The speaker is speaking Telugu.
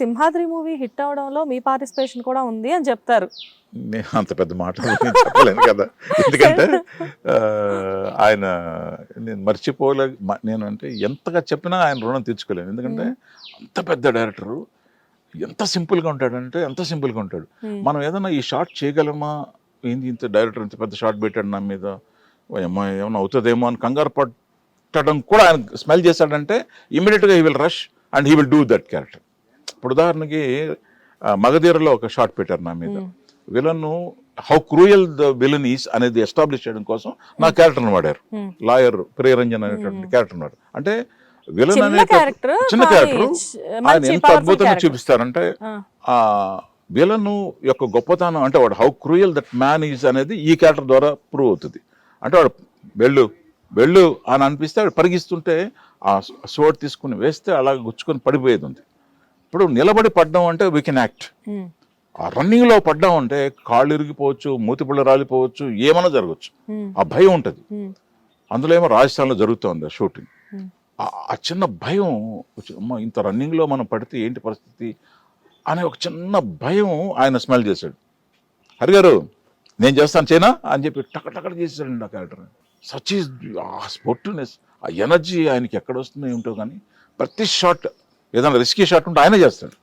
సింహాద్రి మూవీ హిట్ అవడంలో మీ పార్టిసిపేషన్ కూడా ఉంది అని చెప్తారు. నేను అంత పెద్ద మాట చెప్పలేను కదా. ఎందుకంటే ఆయన నేను మర్చిపోలే నేను అంటే ఎంతగా చెప్పినా ఆయన రుణం తీర్చుకోలేను. ఎందుకంటే అంత పెద్ద డైరెక్టరు ఎంత సింపుల్గా ఉంటాడంటే ఎంత సింపుల్గా ఉంటాడు. మనం ఏదైనా ఈ షార్ట్ చేయగలమా? ఏంది ఇంత డైరెక్టర్ ఇంత పెద్ద షార్ట్ పెట్టాడు నా మీద? అమ్మా ఏమైనా అవుతుందేమో అని కంగారు పట్టడం కూడా ఆయన స్మెల్ చేశాడంటే ఇమీడియట్గా he will rush and he will do that character. ఇప్పుడు ఉదాహరణకి మగధీరలో ఒక షార్ట్ పెట్టారు నా మీద. Villain how cruel the villain is అనేది ఎస్టాబ్లిష్ చేయడం కోసం నా క్యారెక్టర్ని వాడారు. లాయర్ ప్రియరంజన్ అనేటువంటి క్యారెక్టర్ వాడు. అంటే విలన్ అనే చిన్న క్యారెక్టర్. ఆయన ఎంత అద్భుతంగా. చూపిస్తారంటే ఆ. విలన్ యొక్క గొప్పతనం అంటే వాడు how cruel that man is అనేది ఈ క్యారెక్టర్ ద్వారా ప్రూవ్ అవుతుంది. అంటే వాడు వెళ్ళు వెళ్ళు అని అనిపిస్తే వాడు పరిగిస్తుంటే ఆ సోడ్ తీసుకుని వేస్తే అలా గుచ్చుకొని పడిపోయేది ఉంది. ఇప్పుడు నిలబడి పడ్డం అంటే వీ కెన్ యాక్ట్ ఆ రన్నింగ్లో పడ్డాం అంటే కాళ్ళు ఇరిగిపోవచ్చు మూతిపిల్ల రాలిపోవచ్చు ఏమైనా జరగచ్చు. ఉమ్, ఆ భయం ఉంటుంది. ఉమ్, అందులో ఏమో రాజస్థాన్లో జరుగుతోంది ఆ షూటింగ్ ఉమ్. ఆ- చిన్న భయం అమ్మ ఇంత రన్నింగ్లో మనం పడితే ఏంటి పరిస్థితి? అనే ఒక చిన్న భయం ఆయన స్మెల్ చేశాడు. హరిగారు నేను చేస్తాను చైనా అని చెప్పి టక టకట చేసాడండి ఆ క్యారెక్టర్ సచ్ ఈస్ ఆ స్పోర్టివ్నెస్ ఆ ఎనర్జీ ఆయనకి ఎక్కడ వస్తుందో ఏమిటో కానీ ప్రతి షాట్ ఏదైనా రిస్కీ షాట్ ఉంటే ఆయనే చేస్తాడు.